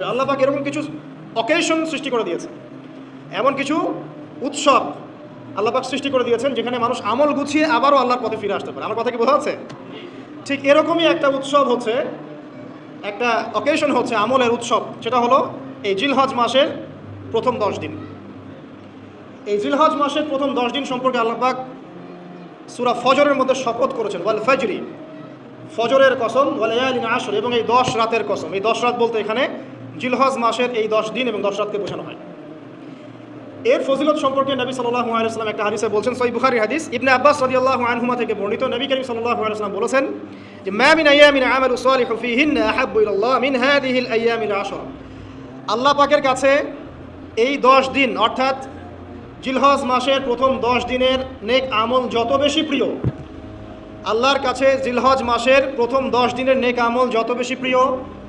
আল্লাহ পাক এরকম কিছু অকেশন সৃষ্টি করে দিয়েছে। এমন কিছু উৎসব আল্লাহ পাক সৃষ্টি করে দিয়েছেন যেখানে মানুষ আমল গুছিয়ে আবারও আল্লাহর পথে ফিরে আসতে পারে। আমার কথা কি বোঝা যাচ্ছে? ঠিক এরকমই একটা উৎসব হচ্ছে, একটা অকেশন হচ্ছে আমলের উৎসব, সেটা হলো এই জিলহজ মাসের প্রথম দশ দিন। এই জিলহজ মাসের প্রথম দশ দিন সম্পর্কে আল্লাহ পাক সুরা ফজরের মধ্যে শপথ করেছেন, ওয়াল ফজরি। ফজরের কসম ওয়ালায়ালিন আসর, এবং এই দশ রাতের কসম। এই দশ রাত বলতে এখানে জিলহজ মাসের এই দশ দিন এবং দশ রাতকে বোঝানো হয়। এর ফজিলত সম্পর্কে নবী সাল্লাল্লাহু আলাইহি ওয়াসাল্লাম একটা হাদিসে বলছেন, সহিহ বুখারী হাদিস। ইবনে আব্বাস রাদিয়াল্লাহু আনহুমা থেকে বর্ণিত নবী করিম সাল্লাল্লাহু আলাইহি ওয়াসাল্লাম বলেছেন যে, মা মিন আইয়ামিন আমালু সালিহু ফীহিন্না আহাব্বু ইলাল্লাহ মিন হাদিহিল আইয়ামিল আশর। আল্লাহ পাকের কাছে এই দশ দিন, অর্থাৎ জিলহজ মাসের প্রথম দশ দিনের নেক আমল যত বেশি প্রিয়, আল্লাহর কাছে জিলহজ মাসের প্রথম দশ দিনের নেক আমল যত বেশি প্রিয়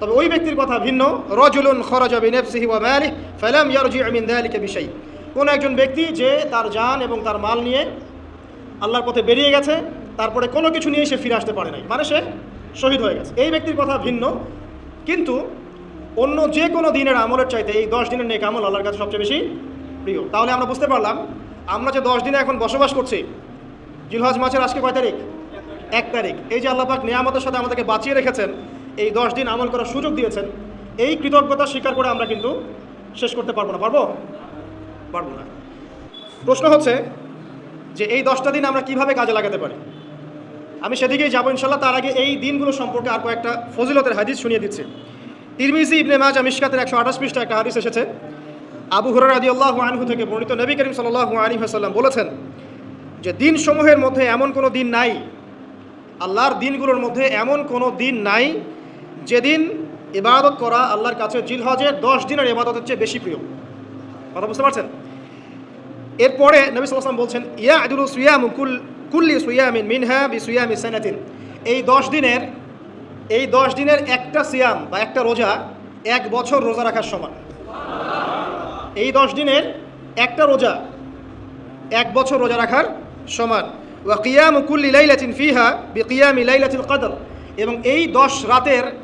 তবে ওই ব্যক্তির কথা ভিন্ন। রজুলুন খরাজা বিনফসিহি ওয়া মালিহি ফালাম ইয়ারজি মিন যালিকা বিশাই। কোন একজন ব্যক্তি যে তার জান এবং তার মাল নিয়ে আল্লাহর পথে বেরিয়ে গেছে, তারপরে কোনো কিছু নিয়ে সে ফিরে আসতে পারে নাই। মানে সে শহীদ হয়ে গেছে। এই ব্যক্তির কথা ভিন্ন। কিন্তু অন্য যে কোনো দিনের আমলের চাইতে এই দশ দিনের নেক আমল আল্লাহর কাছে সবচেয়ে বেশি প্রিয়। তাহলে আমরা বুঝতে পারলাম, আমরা যে দশ দিনে এখন বসবাস করছি, জিলহজ মাসের আজকে কয় তারিখ? এক তারিখ। এই যে আল্লাহ পাক নিয়ামতের সাথে আমাদেরকে বাঁচিয়ে রেখেছেন এই দশ দিন আমল করার সুযোগ দিয়েছেন, এই কৃতজ্ঞতা স্বীকার করে আমরা কিন্তু শেষ করতে পারব না। পারব? পারব না। প্রশ্ন হচ্ছে যে এই দশটা দিন আমরা কীভাবে কাজে লাগাতে পারি? আমি সেদিকেই যাব ইনশাল্লাহ তার আগে এই দিনগুলো সম্পর্কে আর কয়েকটা ফজিলতের হাদিস শুনিয়ে দিচ্ছি। তিরমিজি ইবনে মাজা মিশকাতের একশো আঠাশ পৃষ্ঠা একটা হাদিস এসেছে। আবু হুরার আদি আল্লাহ আনহু থেকে বর্ণিত নবী করিম সাল্লাহ আলী হাসাল্লাম বলেছেন যে দিনসমূহের মধ্যে এমন কোনো দিন নাই, আল্লাহর দিনগুলোর মধ্যে এমন কোনো দিন নাই যেদিন ইবাদত করা আল্লাহর কাছে জিলহজের দশ দিনের ইবাদতের চেয়ে বেশি প্রিয়। কথা বুঝতে পারছেন? এরপরে নবী সাল্লাম বলছেন ইয়া আদুল সুয়াম কুল, কুল্লি সুয়ামিন মিনহা বি সুয়ামি সানাতিন। এই দশ দিনের, এই দশ দিনের একটা সিয়াম বা একটা রোজা এক বছর রোজা রাখার সমান। এই দশ দিনের একটা রোজা এক বছর রোজা রাখার সমান। ওয়া কিয়াম কুল্লি লাইলাতিন ফিহা বি কিয়ামি লাইলাতুল কদর। এবং এই দশ রাতের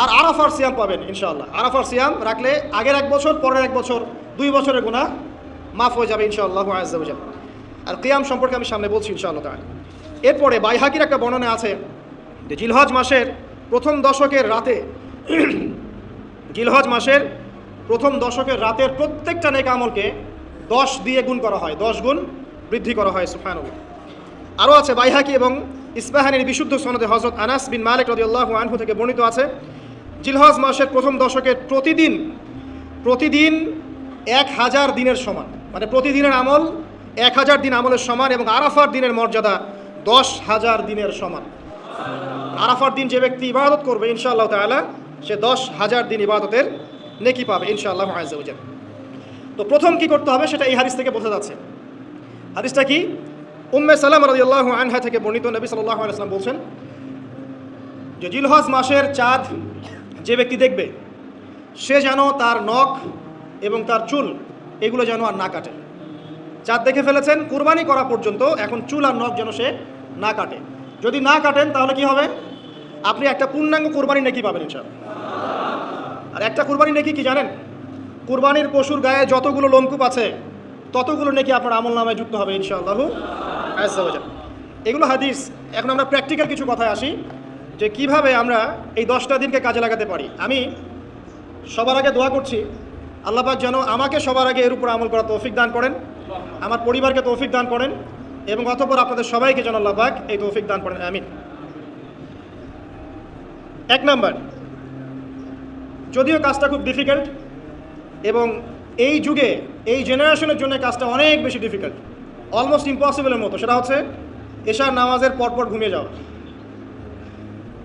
আর আরাফার সিয়াম পাবেন, ইনশাআল্লাহ। আরাফার সিয়াম রাখলে আগের এক বছর, পরের এক বছর, দুই বছরের গুণা মাফ হয়ে যাবে, ইনশাআল্লাহ আজাল আর কিয়াম সম্পর্কে আমি সামনে বলছি, ইনশাআল্লাহ তাহলে এরপরে বাইহাকির একটা বর্ণনা আছে যে জিলহজ মাসের প্রথম দশকের রাতে, জিলহজ মাসের প্রথম দশকের রাতের প্রত্যেকটা নেক আমলকে দশ দিয়ে গুণ করা হয়, দশ গুণ বৃদ্ধি করা হয় সুফানুল্লাহ আরও আছে বাইহাকি এবং ইস্পাহানির বিশুদ্ধ সনদে হজরত আনাস বিন মালিক রদিউল্লাহ আনহু থেকে বর্ণিত আছে জিলহজ মাসের প্রথম দশকের প্রতিদিন প্রতিদিন এক হাজার দিনের সমান। মানে প্রতিদিনের আমল এক হাজার দিন আমলের সমান এবং আরাফার দিনের মর্যাদা দশ হাজার দিনের সমান। আরাফার দিন যে ব্যক্তি ইবাদত করবে, ইনশাআল্লাহ তাআলা, সে দশ হাজার দিন ইবাদতের নেকি পাবে, ইনশাআল্লাহ আজাল তো প্রথম কি করতে হবে সেটা এই হাদিস থেকে বোঝা যাচ্ছে। হাদিসটা কি? উম্মে সালাম রাদিয়াল্লাহু আনহা থেকে বর্ণিত নবী আলাইহি বলছেন যে জিলহজ মাসের চাঁদ যে ব্যক্তি দেখবে, সে যেন তার নখ এবং তার চুল, এগুলো যেন আর না কাটে। চাঁদ দেখে ফেলেছেন, কুরবানি করা পর্যন্ত এখন চুল আর নখ যেন সে না কাটে। যদি না কাটেন, তাহলে কি হবে? আপনি একটা পূর্ণাঙ্গ কুরবানি নাকি পাবেন ইনশাআল্লাহ। আর একটা কুরবানি নাকি কি জানেন? কুরবানির পশুর গায়ে যতগুলো লোমকূপ আছে, ততগুলো নাকি আপনার আমল নামায় যুক্ত হবে ইনশাআল্লাহ। এগুলো হাদিস। এখন আমরা প্র্যাকটিক্যাল কিছু কথায় আসি। যে কীভাবে আমরা এই দশটা দিনকে কাজে লাগাতে পারি। আমি সবার আগে দোয়া করছি আল্লাপাক যেন আমাকে সবার আগে এর উপর আমল করা তৌফিক দান করেন, আমার পরিবারকে তৌফিক দান করেন এবং অতপর আপনাদের সবাইকে যেন আল্লাহ পাক এই তৌফিক দান করেন, আমিন। এক নাম্বার, যদিও কাজটা খুব ডিফিকাল্ট এবং এই যুগে, এই জেনারেশনের জন্য কাজটা অনেক বেশি ডিফিকাল্ট অলমোস্ট ইম্পসিবলের মতো, সেটা হচ্ছে এশার নামাজের পরপর ঘুমিয়ে যাওয়া।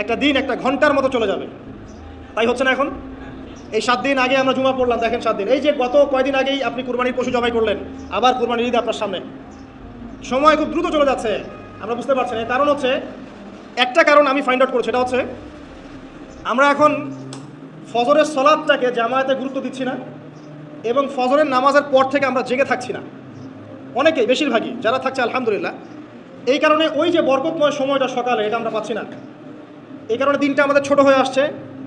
একটা দিন, একটা ঘণ্টার মতো চলে যাবে। তাই হচ্ছে না এখন? এই সাত দিন আগে আমরা জুমা পড়লাম, দেখেন সাত দিন। এই যে গত কয়দিন আগেই আপনি কুরবানির পশু জবাই করলেন, আবার কুরবানির ঈদ আপনার সামনে। সময় খুব দ্রুত চলে যাচ্ছে, আমরা বুঝতে পারছি না। কারণ হচ্ছে, একটা কারণ আমি ফাইন্ড আউট করছি, সেটা হচ্ছে, আমরা এখন ফজরের সলাদটাকে জামায়াতে গুরুত্ব দিচ্ছি না, এবং ফজরের নামাজের পর থেকে আমরা জেগে থাকছি না। অনেকেই, বেশিরভাগই, যারা থাকছে আলহামদুলিল্লাহ, এই কারণে ওই যে বরকতময় সময়টা সকালে, এটা আমরা পাচ্ছি না। এই কারণে দিনটা আমাদের ছোট হয়ে আসছে।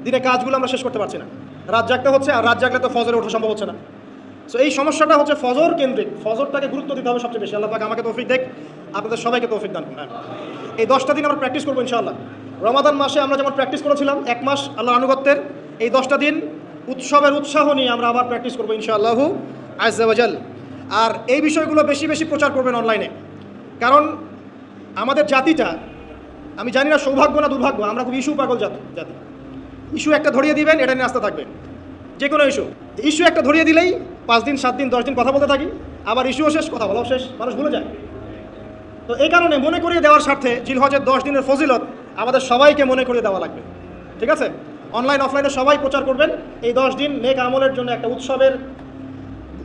দিনে কাজগুলো আমরা শেষ করতে পারছি না। রাত জাগতে হচ্ছে আর রাত জাগলে তো ফজরে ওঠা সম্ভব হচ্ছে না। সো এই সমস্যাটা হচ্ছে ফজর কেন্দ্রিক। ফজরটাকে গুরুত্ব দিতে হবে সবচেয়ে বেশি। আল্লাহ পাক আমাকে তৌফিক দেখ, আপনাদের সবাইকে তৌফিক দান করুন। এই দশটা দিন আমরা প্র্যাকটিস করব ইনশাআল্লাহ। রমাদান মাসে আমরা যেমন প্র্যাকটিস করেছিলাম, এক মাস আল্লাহ আনুগত্যের, এই দশটা দিন উৎসবের উৎসাহ নিয়ে আমরা আবার প্র্যাকটিস করব ইনশাআল্লাহু আজাল আর এই বিষয়গুলো বেশি বেশি প্রচার করবেন অনলাইনে কারণ আমাদের জাতিটা আমি জানি না সৌভাগ্য না দুর্ভাগ্য, আমরা খুব ইস্যু পাগল জাত ইস্যু একটা ধরিয়ে দিবেন, এটা নিয়ে আসতে থাকবেন। যে কোনো ইস্যু। ইস্যু একটা ধরিয়ে দিলেই পাঁচ দিন, সাত দিন, দশ দিন কথা বলতে থাকি, আবার ইস্যুও শেষ, কথা বলাও শেষ, মানুষ ভুলে যায়। তো এই কারণে মনে করিয়ে দেওয়ার স্বার্থে জিলহজের দশ দিনের ফজিলত আমাদের সবাইকে মনে করিয়ে দেওয়া লাগবে। ঠিক আছে? অনলাইন, অফলাইনে সবাই প্রচার করবেন। এই দশ দিন নেক আমলের জন্য একটা উৎসবের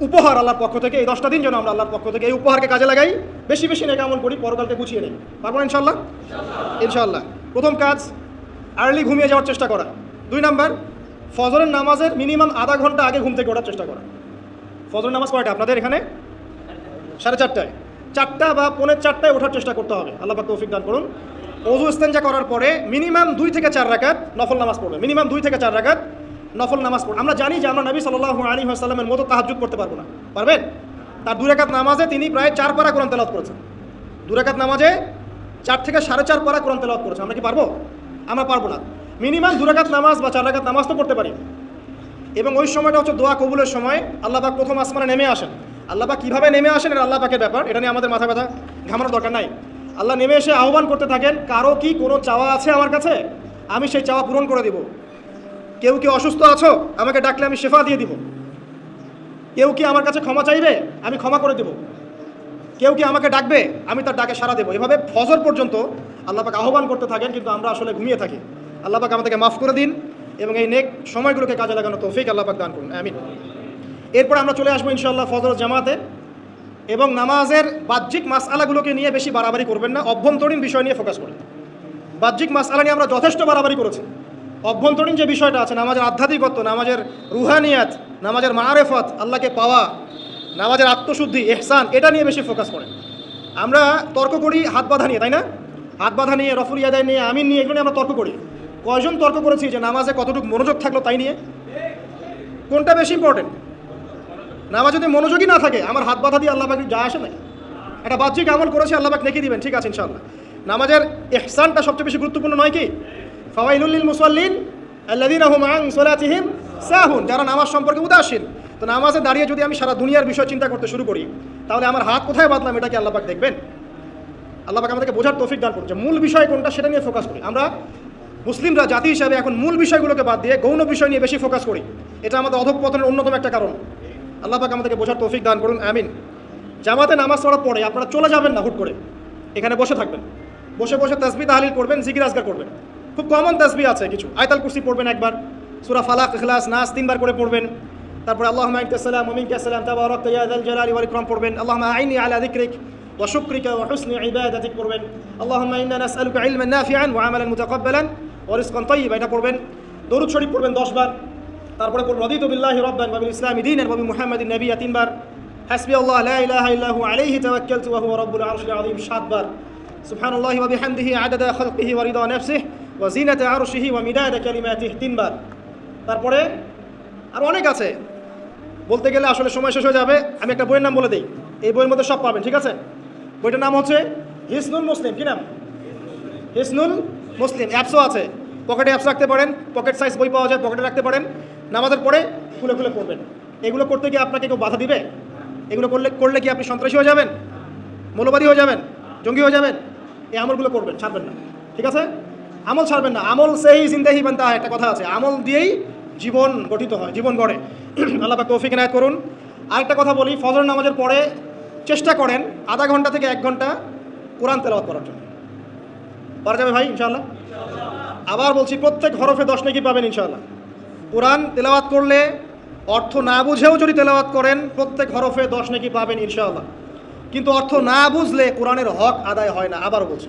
উপহার আল্লাহর পক্ষ থেকে এই দশটা দিন যেন আমরা আল্লাহর পক্ষ থেকে এই উপহারকে কাজে লাগাই বেশি বেশি নেক আমল করি পরকালকে গুছিয়ে নিই। পারব ইনশাল্লাহ ইনশাল্লাহ প্রথম কাজ আর্লি ঘুমিয়ে যাওয়ার চেষ্টা করা। দুই নাম্বার ফজরের নামাজের মিনিমাম আধা ঘণ্টা আগে ঘুম থেকে ওঠার চেষ্টা করা। ফজরের নামাজ কয়টা আপনাদের এখানে? সাড়ে চারটায়। চারটা বা পৌনের চারটায় ওঠার চেষ্টা করতে হবে। আল্লাহ পাক তৌফিক দান করুন। অজু ইস্তেঞ্জা করার পরে মিনিমাম দুই থেকে চার রাকাত নফল নামাজ পড়বে। মিনিমাম দুই থেকে চার রাকাত নফল নামাজ পড়বে আমরা জানি যে আমরা নবী সাল্লাহ আলী আসাল্লামের মতো তাহাজুদ করতে পারব না। পারবেন? তার দুই রাকাত নামাজে তিনি প্রায় চার পারা কোরআন তেলাওয়াত করেছেন। দু রাকাত নামাজে চার থেকে সাড়ে চার পারা কোরআন তেলাওয়াত করেছেন। আমরা কি পারব? আমরা পারব না। মিনিমাম দু রাকাত নামাজ বা চার রাকাত নামাজ তো পড়তে পারি। এবং ওই সময়টা হচ্ছে দোয়া কবুলের সময়। আল্লাহ পাক প্রথম আসমানে নেমে আসেন। আল্লাহ পাক কীভাবে নেমে আসেন এটা আল্লাহ পাকের ব্যাপার, এটা নিয়ে আমাদের মাথা ব্যথা, ঘামানোর দরকার নাই। আল্লাহ নেমে এসে আহ্বান করতে থাকেন, কারও কি কোনো চাওয়া আছে আমার কাছে? আমি সেই চাওয়া পূরণ করে দিব। কেউ কি অসুস্থ আছো? আমাকে ডাকলে আমি শেফা দিয়ে দিব। কেউ কি আমার কাছে ক্ষমা চাইবে? আমি ক্ষমা করে দেব। কেউ কি আমাকে ডাকবে? আমি তার ডাকে সাড়া দেবো। এভাবে ফজর পর্যন্ত আল্লাহ পাক আহ্বান করতে থাকেন, কিন্তু আমরা আসলে ঘুমিয়ে থাকি। আল্লাহ পাক আমাদেরকে মাফ করে দিন এবং এই নেক সময়গুলোকে কাজে লাগানো তৌফিক আল্লাহ পাক দান করুন। আমিন। এরপর আমরা চলে আসব ইনশাল্লাহ ফজর জামাতে এবং নামাজের বাহ্যিক মাসআলাগুলোকে নিয়ে বেশি বাড়াবাড়ি করবেন না। অভ্যন্তরীণ বিষয় নিয়ে ফোকাস করবেন বাহ্যিক মাসআলা নিয়ে আমরা যথেষ্ট বাড়াবাড়ি করেছি। অভ্যন্তরীণ যে বিষয়টা আছে, নামাজের আধ্যাত্মিকত্ব, নামাজের রুহানিয়াত, নামাজের মারেফত, আল্লাহকে পাওয়া, নামাজের আত্মশুদ্ধি এহসান এটা নিয়ে বেশি ফোকাস করেন। আমরা তর্ক করি, হাত বাঁধা নিয়ে, তাই না? হাত বাঁধা নিয়ে, রফুল ইয়াদাই নিয়ে, আমিন নিয়ে, এগুলো নিয়ে আমরা তর্ক করি। কয়জন তর্ক করেছি যে নামাজে কতটুকু মনোযোগ থাকল তাই নিয়ে? কোনটা বেশি ইম্পর্টেন্ট নামাজ যদি মনোযোগই না থাকে, আমার হাত বাঁধা দিয়ে আল্লাহ যা আসে নাকি একটা বাহ্যিক আমল করেছে, আল্লাহ পাক লিখে দিবেন, ঠিক আছে, ইনশাআল্লাহ। নামাজের এহসানটা সবচেয়ে বেশি গুরুত্বপূর্ণ নয় কি? ফাওয়াইলুল মুসাল্লিন আল্লাযীনা হুম আন সালাতিহিম সাহুন, যারা নামাজ সম্পর্কে উদাসীন। তো নামাজে দাঁড়িয়ে যদি আমি সারা দুনিয়ার বিষয় চিন্তা করতে শুরু করি, তাহলে আমার হাত কোথায় বাঁধলাম এটা কি আল্লাহ পাক দেখবেন? আল্লাহ পাক আমাদেরকে বোঝার তৌফিক দান করছে মূল বিষয় কোনটা সেটা নিয়ে ফোকাস করি। আমরা মুসলিমরা, জাতি হিসাবে এখন মূল বিষয়গুলোকে বাদ দিয়ে গৌণ বিষয় নিয়ে বেশি ফোকাস করি। এটা আমাদের অধঃপতনের অন্যতম একটা কারণ। আল্লাহ পাক আমাদেরকে বোঝার তৌফিক দান করুন, আমিন। জামাতে নামাজ পড়ার পরে আপনারা চলে যাবেন না হুট করে। এখানে বসে থাকবেন। বসে বসে তাসবি তাহলিল করবেন, জিকির আজগার করবেন। খুব কমন তাসবি আছে কিছু আয়তাল কুরসি পড়বেন একবার সুরা ফালাক ইখলাস নাস তিনবার করে পড়বেন তারপরে আল্লাহ মাইকাসালাম ওমিনকাসালাম তাবারক ইয়াদাল জালালি ওয়াল ইকরাম পড়বেন আল্লাহ আইনি আলা যিকরিক وشكرك وحسن عبادتك পড়বেন اللهم إنا نسألك علما نافعا وعملا متقبلا ورزقا طيبا এটা পড়বেন দরুদ শরীফ পড়বেন 10 বার তারপরে পড়বেন রদিতু বিল্লাহি রাব্বান ওয়া বিল ইসলামি দীনান ওয়া বি মুহাম্মাদিন নাবিয়্যা তিনবার হাসবি আল্লাহ লা ইলাহা ইল্লাহু আলাইহি তাওয়াক্কালতু ওয়া হুয়া রাব্বুল আরশিল আযীম সাতবার সুবহানাল্লাহি ওয়া বিহামদিহি আদাদা খালকিহি ওয়া রিদা নাফসিহি ওয়া জিনাতা আরশিহি ওয়া মিদাদা কালিমাতিহি তিনবার। তারপরে আর অনেক আছে। বলতে গেলে আসলে সময় শেষ হয়ে যাবে। আমি একটা বইয়ের নাম বলে দিই। এই বইয়ের মধ্যে সব পাবেন, ঠিক আছে? বইটার নাম হচ্ছে হিসনুল মুসলিম, কি নাম? হিসনুল মুসলিম, অ্যাপসও আছে। পকেটে অ্যাপস রাখতে পারেন, পকেট সাইজ বই পাওয়া যায়, পকেটে রাখতে পারেন। নামাজের পরে খুলে খুলে পড়বেন। এগুলো করতে গিয়ে আপনাকে কেউ বাধা দিবে? এগুলো করলে করলে কি আপনি সন্ত্রাসী হয়ে যাবেন? মৌলবাদী হয়ে যাবেন? জঙ্গি হয়ে যাবেন? এই আমলগুলো করবেন, ছাড়বেন না। ঠিক আছে? আমল ছাড়বেন না। আমল সেই জিন্দাহি বানতা একটা কথা আছে, আমল দিয়েই জীবন গঠিত হয়, জীবন গড়ে। আল্লাহ তৌফিক এনায়েত করুন। আরেকটা কথা বলি, ফজর নামাজের পরে চেষ্টা করেন আধা ঘণ্টা থেকে এক ঘণ্টা কোরআন তেলাওয়াত করার জন্য। পারা যাবে ভাই, ইনশাআল্লাহ? আবার বলছি, প্রত্যেক হরফে দশ নাকি পাবেন, ইনশাআল্লাহ। কোরআন তেলাওয়াত করলে অর্থ না বুঝেও যদি তেলাওয়াত করেন, প্রত্যেক হরফে দশ নাকি পাবেন, ইনশাআল্লাহ। কিন্তু অর্থ না বুঝলে কোরআনের হক আদায় হয় না আবার বলছি।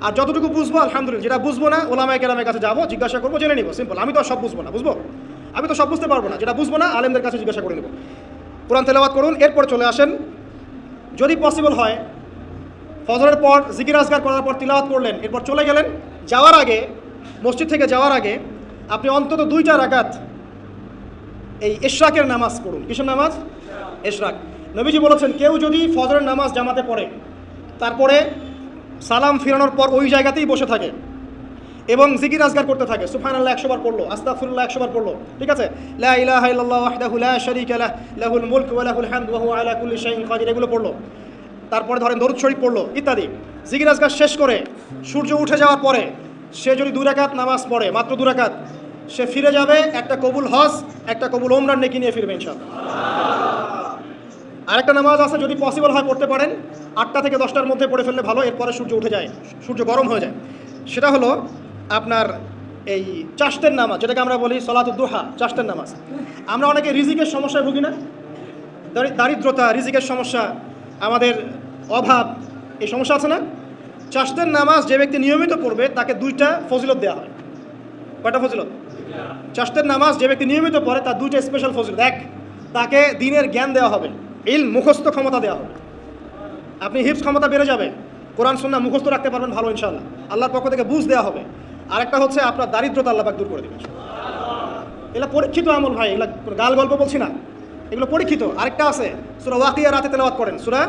আর যতটুকু বুঝব, আলহামদুলিল্লাহ। যেটা বুঝব না, ওলামায় কেরামের কাছে যাব, জিজ্ঞাসা করব, জেনে নিবো। সিম্পল আমি তো সব বুঝব না, বুঝব? আমি তো সব বুঝতে পারব না। যেটা বুঝব না, আলেমদের কাছে জিজ্ঞাসা করে নেব। কোরআন তেলাওয়াত করুন, এরপর চলে আসেন। যদি পসিবল হয়, ফজরের পর জিকির আজগার করার পর তিলাওয়াত করলেন, এরপর চলে গেলেন। যাওয়ার আগে, মসজিদ থেকে যাওয়ার আগে, আপনি অন্তত দুইটা রাকাত এই ইশরাকের নামাজ পড়ুন। কিসের নামাজ? ইশরাক নবীজি বলেছেন, কেউ যদি ফজরের নামাজ জামাতে পড়ে, তারপরে সালাম ফিরানোর পর ওই জায়গাতেই বসে থাকে এবং জিকির আজগার করতে থাকে। সুফান আল্লাহ একশো বার পড়ল। আস্তাফুল্লাহ একশো বার পড়ল। ঠিক আছে? লা লা লাহ আলা এগুলো পড়ল। তারপরে ধরেন দরুদ শরীফ পড়ল, ইত্যাদি। জিকির আজগার শেষ করে সূর্য উঠে যাওয়ার পরে সে যদি দুরাকাত নামাজ পড়ে, মাত্র দুরাকাত সে ফিরে যাবে একটা কবুল হজ, একটা কবুল ওমরান নেকি নিয়ে ফিরবে ইনশাআল্লাহ। আরেকটা নামাজ আছে, যদি পসিবল হয় পড়তে পারেন। আটটা থেকে দশটার মধ্যে পড়ে ফেললে ভালো, এরপরে সূর্য উঠে যায়, সূর্য গরম হয়ে যায়। সেটা হলো আপনার এই চাষতের নামাজ, যেটাকে আমরা বলি সলাতুদ্দোহা চাষতের নামাজ। আমরা অনেকে রিজিকের সমস্যায় ভুগি না। দারিদ্রতা, রিজিকের সমস্যা, আমাদের অভাব, এই সমস্যা আছে না? চাষতের নামাজ যে ব্যক্তি নিয়মিত পড়বে, তাকে দুইটা ফজিলত দেওয়া হয়। কয়টা ফজিলত? চাষতের নামাজ যে ব্যক্তি নিয়মিত পড়ে, তার দুইটা স্পেশাল ফজিলত। এক, তাকে দিনের জ্ঞান দেওয়া হবে। ইল মুখস্থ ক্ষমতা দেওয়া হবে। আপনি হিপস ক্ষমতা বেড়ে যাবে। কোরআন সুন্না মুখস্থ রাখতে পারবেন ভালো ইনশাল্লাহ আল্লাহর পক্ষ থেকে বুঝ দেওয়া হবে। আরেকটা হচ্ছে আপনার দারিদ্রতা আল্লাহ দূর করে দেবেন। এগুলো পরীক্ষিত আমল ভাই, এগুলো গাল গল্প বলছি না। এগুলো পরীক্ষিত। আরেকটা আছে, সুরা ওয়াকিয়া রাতে তেলাওয়াত করেন। সুরা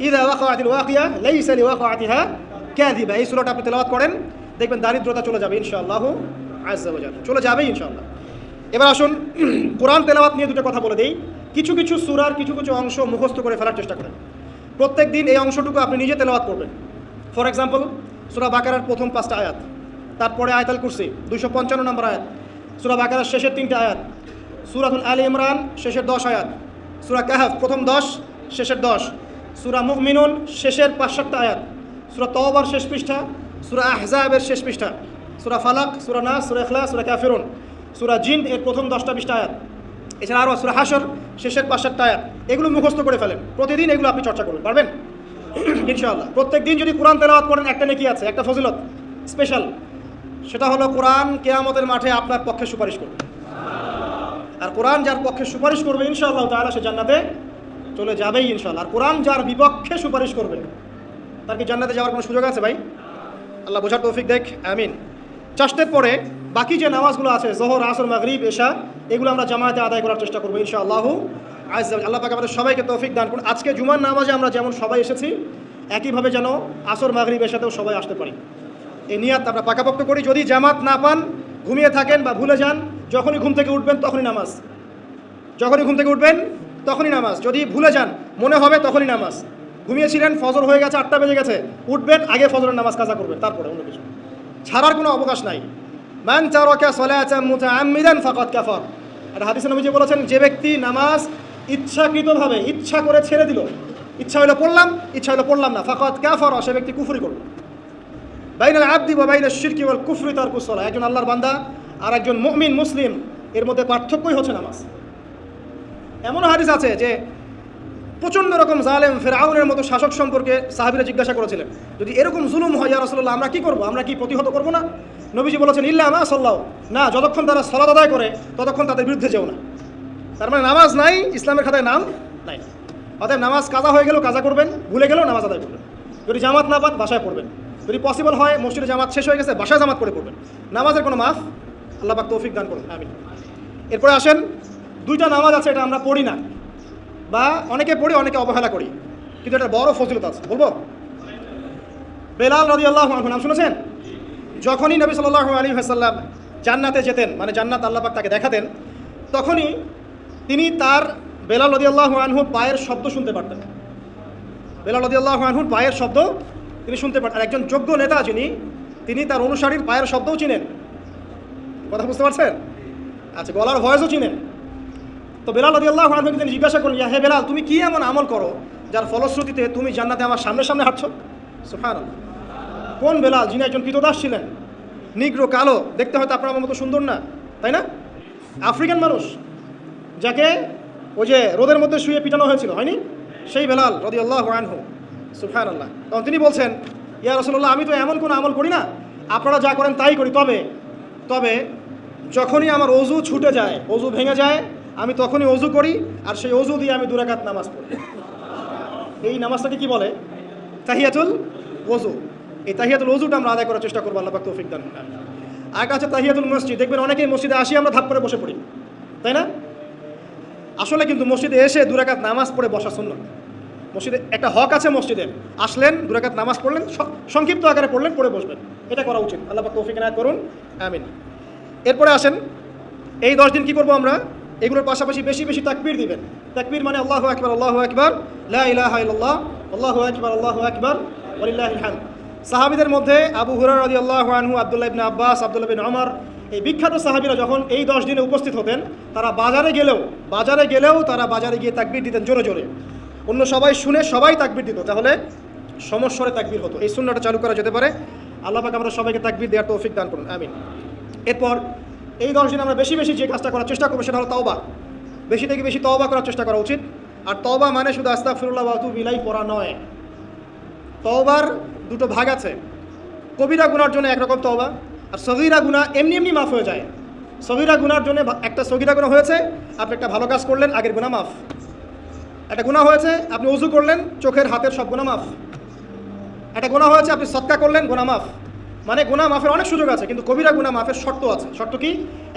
ইদা ওয়াকাতিল ওয়াকিয়া লাইসা লিওয়াকাতিহা কাযিবা। এই সূরাটা আপনি তেলাওয়াত করেন, দেখবেন দারিদ্রতা চলে যাবে ইনশাআল্লাহ জাল্লা চলে যাবে ইনশাআল্লাহ। এবার আসুন, কোরআন তেলাওয়াত নিয়ে দুটো কথা বলে দেই। কিছু কিছু সুরার কিছু কিছু অংশ মুখস্থ করে ফেলার চেষ্টা করেন। প্রত্যেক দিন এই অংশটুকু আপনি নিজে তেলাওয়াত করবেন। ফর এক্সাম্পল সুরা বাকারার প্রথম পাঁচটা আয়াত, তারপরে আয়াতাল কুরসি, দুইশো পঞ্চান্ন নম্বর আয়াত, সুরা বাকারার শেষের তিনটে আয়াত, সুরাতুল আলী ইমরান, শেষের দশ আয়াত, সুরা কাহাফ, প্রথম দশ, শেষের দশ, সুরা মুমিনুন, শেষের পাঁচ সাতটা আয়াত, সুরা তওবার শেষ পৃষ্ঠা, সুরা আহজাবের শেষ পৃষ্ঠা, সুরা ফালাক, সুরা নাস, সুরা ইখলা সুরা কাফিরুন, সুরা জিন এর প্রথম দশটা বিশটা আয়াত। এছাড়া আরও সুরা হাসর শেষের সাতটা আয়াত। এগুলো মুখস্থ করে ফেলেন। প্রতিদিন এগুলো আপনি চর্চা করবেন। পারবেন? ইনশাআল্লাহ। প্রত্যেক দিন যদি কোরআন তেলাওয়াত করেন, একটা নেকি আছে, একটা ফজিলত, স্পেশাল। সেটা হলো কোরআন কেয়ামতের মাঠে আপনার পক্ষে সুপারিশ করবে। আর কোরআন যার পক্ষে সুপারিশ করবে, ইনশাআল্লাহ তাহলে সে জান্নাতে চলে যাবেই ইনশাআল্লাহ। আর কোরআন যার বিপক্ষে সুপারিশ করবে, তার কি জান্নাতে যাওয়ার কোনো সুযোগ আছে ভাই? আল্লাহ বোঝার তৌফিক দেখ, আমিন। চাষটের পরে বাকি যে নামাজগুলো আছে, জোহর, আসর, মাগরিব, এশা, এগুলো আমরা জামায়াতে আদায় করার চেষ্টা করব ইনশাআল্লাহ। আজ আল্লাহ পাক আমাদের সবাইকে তৌফিক দান করুন। আজকে জুমার নামাজে আমরা যেমন সবাই এসেছি, একইভাবে যেন আসর, মাগরিব এসাতেও সবাই আসতে পারি। এই নিয়াত আমরা পাকাপোক্ত করি। যদি জামাত না পান, ঘুমিয়ে থাকেন বা ভুলে যান, যখনই ঘুম থেকে উঠবেন তখনই নামাজ। যখনই ঘুম থেকে উঠবেন তখনই নামাজ। যদি ভুলে যান, মনে হবে তখনই নামাজ। ঘুমিয়েছিলেন, ফজর হয়ে গেছে, আটটা বেজে গেছে, উঠবেন, আগে ফজরের নামাজ কাজা করবেন, তারপরে অন্য কিছু। ছাড়ার কোনো অবকাশ নাই। মান চারকা সলাচা ফাকাত কাফার। আর হাদিসে নবীজি বলেছেন, যে ব্যক্তি নামাজ ইচ্ছাকৃতভাবে, ইচ্ছা করে ছেড়ে দিল, ইচ্ছা হইল পড়লাম, ইচ্ছা হইল পড়লাম না ফাকাত কাফার, সে ব্যক্তি কুফরি করল বাইনাল আব্দি বা বাইনাল শিরকি ওয়াল কুফরি তার কুসলা একজন আল্লাহর বান্দা আর একজন মুমিন মুসলিম, এর মধ্যে পার্থক্যই হচ্ছে নামাজ। এমন হাদিস আছে যে প্রচণ্ড রকম জালেম ফেরাউনের মতো শাসক সম্পর্কে সাহাবিরা জিজ্ঞাসা করেছিলেন, যদি এরকম জুলুম হয়, ইয়া রাসূলুল্লাহ, আমরা কি করব? আমরা কি প্রতিহত করব না? নবীজি বলেছেন, ইল্লা মা সাল্লাহ না, যতক্ষণ তারা সলাদ আদায় করে, ততক্ষণ তাদের বিরুদ্ধে যেও না। তার মানে নামাজ নাই, ইসলামের খাতায় নাম নাই। অতএব নামাজ কাজা হয়ে গেলেও কাজা করবেন, ভুলে গেলেও নামাজ আদায় করবেন। যদি জামাত না পান, বাসায় পড়বেন। যদি পসিবল হয়, মসজিদে জামাত শেষ হয়ে গেছে, বাসায় জামাত করে পড়বেন। নামাজের কোনো মাফ আল্লাহ পাক তৌফিক দান করুন, আমিন। এরপরে আসেন, দুইটা নামাজ আছে, এটা আমরা পড়ি না। বা অনেকে পড়ি, অনেকে অবহেলা করি। কিন্তু এটা বড় ফজিলত আছে। বলব? বেলাল রদি আল্লাহ নাম শুনেছেন? যখনই নবী সাল্লাহ আলী হাসাল্লাম জান্নাতে যেতেন মানে জান্নাত আল্লাহ পাক তাকে দেখাতেন, তখনই তিনি তার বেলাল রদি আল্লাহ আনহুর পায়ের শব্দ শুনতে পারতেন। বেলাল আল্লাহ আনহুর পায়ের শব্দ তিনি শুনতে পারতেন। একজন যোগ্য নেতা যিনি, তিনি তার অনুসারীর পায়ের শব্দও চিনেন। কথা বুঝতে পারছেন? আচ্ছা গলার ভয়েসও চিনেন। তো বেলাল আল্লাহ আনহুকে তিনি জিজ্ঞাসা করলেন হে বেলাল, তুমি কি এমন আমল করো যার ফলশ্রুতিতে তুমি জান্নাতে আমার সামনে সামনে হাঁটছো? সুফান কোন বেলাল যিনি একজন কৃতদাস ছিলেন? নিগ্রো, কালো, দেখতে হয়তো আপনার আমার মতো সুন্দর না, তাই না? আফ্রিকান মানুষ, যাকে ওই যে রোদের মধ্যে শুয়ে পিটানো হয়েছিল, হয়নি? সেই বেলাল রদি আল্লাহ আনহু সুফান আল্লাহ তখন তিনি বলছেন, ইয়া রসল্লাহ আমি তো এমন কোনো আমল করি না, আপনারা যা করেন তাই করি, তবে তবে যখনই আমার অজু ছুটে যায়, অজু ভেঙে যায়, আমি তখনই অজু করি, আর সেই অজু দিয়ে আমি দুরাকাত নামাজ পড়ি। এই নামাজটাকে কি বলে? তাহিয়াতুল ওজু এই তাহিয়াতুল ওজুটা আমরা আদায় করার চেষ্টা করব, আল্লাহ তৌফিক দান। আর আছে তাহিয়াতুল মসজিদ, দেখবেন অনেকেই মসজিদে আসি, আমরা ধাপ করে বসে পড়ি। তাই না? আসলে কিন্তু মসজিদে এসে দুরাকাত নামাজ পড়ে বসা শূন্য মসজিদে একটা হক আছে মসজিদের আসলেন, দুরাকাত নামাজ পড়লেন সংক্ষিপ্ত আকারে পড়লেন, পড়ে বসবেন। এটা করা উচিত, আল্লাহ তৌফিক এনায়ত করুন, আমিন। এরপরে আসেন, এই দশ দিন কি করব আমরা? এগুলোর পাশাপাশি বেশি বেশি তাকবীর দিবেন। তাকবীর মানে আল্লাহ আকবার আল্লাহ আকবার, লা ইলাহা ইল্লাল্লাহ, আল্লাহু আকবার আল্লাহু আকবার হামদ সাহাবীদের মধ্যে আবু হুরার হুরায়রা আল্লাহ আনহু, আব্দুল্লাহ ইবনে আব্বাস, আব্দুল্লাহ বিন ওমর এই বিখ্যাত সাহাবিরা যখন এই দশ দিনে উপস্থিত হতেন, তারা বাজারে গেলেও বাজারে গেলেও তারা বাজারে গিয়ে তাকবীর দিতেন জোরে জোরে। অন্য সবাই শুনে সবাই তাকবীর দিত, তাহলে সমস্বরে তাকবির হতো। এই শূন্যটা চালু করা যেতে পারে। আল্লাহ পাক আমরা সবাইকে তাকবির দেওয়ার তৌফিক দান করুন, আমিন। এরপর, এই দশ দিন আমরা বেশি বেশি যে কাজটা করার চেষ্টা করব, সেটা হলো তওবা। বেশি থেকে বেশি তওবা করার চেষ্টা করা উচিত। আর তওবা মানে শুধু আস্তাগফিরুল্লাহ ওয়া আতুবু ইলাইহি পড়া নয়। তওবার দুটো ভাগ আছে। কবিরা গুনার জন্য একরকম তওবা আর সগিরা গুনাহ এমনি এমনি মাফ হয়ে যায়। সগিরা গুনার জন্য একটা সগিরা গুণা হয়েছে, আপনি একটা ভালো কাজ করলেন, আগের গুণা মাফ। একটা গুনাহ হয়েছে, আপনি উজু করলেন, চোখের হাতের সব গুনাহ মাফ। একটা গুনাহ হয়েছে, আপনি সৎকা করলেন গুনাহ মাফ। মানে গুণা মাফের অনেক সুযোগ আছে, কিন্তু কবিরা গুনাহ মাফের শর্ত আছে। শর্ত কি?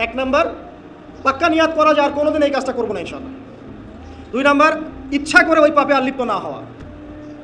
এক নাম্বার, পাক্কা নিয়াত করা যায় আর কোনোদিন এই কাজটা করব না ইনশাল্লাহ দুই নাম্বার, ইচ্ছা করে ওই পাপে আর লিপ্ত না হওয়া।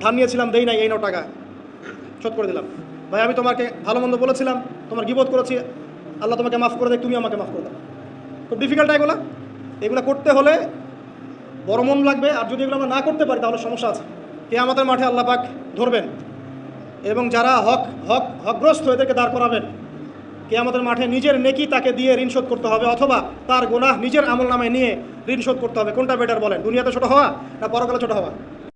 ধার নিয়েছিলাম, দেই নাই এই নাও টাকা। শোধ করে দিলাম। ভাই, আমি তোমাকে ভালো মন্দ বলেছিলাম, তোমার গিবোধ করেছি। আল্লাহ তোমাকে মাফ করে দেয়, তুমি আমাকে মাফ করে দাও। খুব ডিফিকাল্ট এগুলো? এগুলো করতে হলে বড় মন লাগবে, আর যদি এগুলো আমরা না করতে পারি, তাহলে সমস্যা আছে। কে আমাদের মাঠে আল্লাহ পাক ধরবেন। এবং যারা হক হক, হকগ্রস্ত, এদেরকে দাঁড় করাবেন। কে আমাদের মাঠে নিজের নেকি তাকে দিয়ে ঋণ শোধ করতে হবে, অথবা তার গোনাহ নিজের আমল নামে নিয়ে ঋণ শোধ করতে হবে। কোনটা বেটার বলেন? দুনিয়াতে ছোট হওয়া না পরকালে ছোটো হওয়া?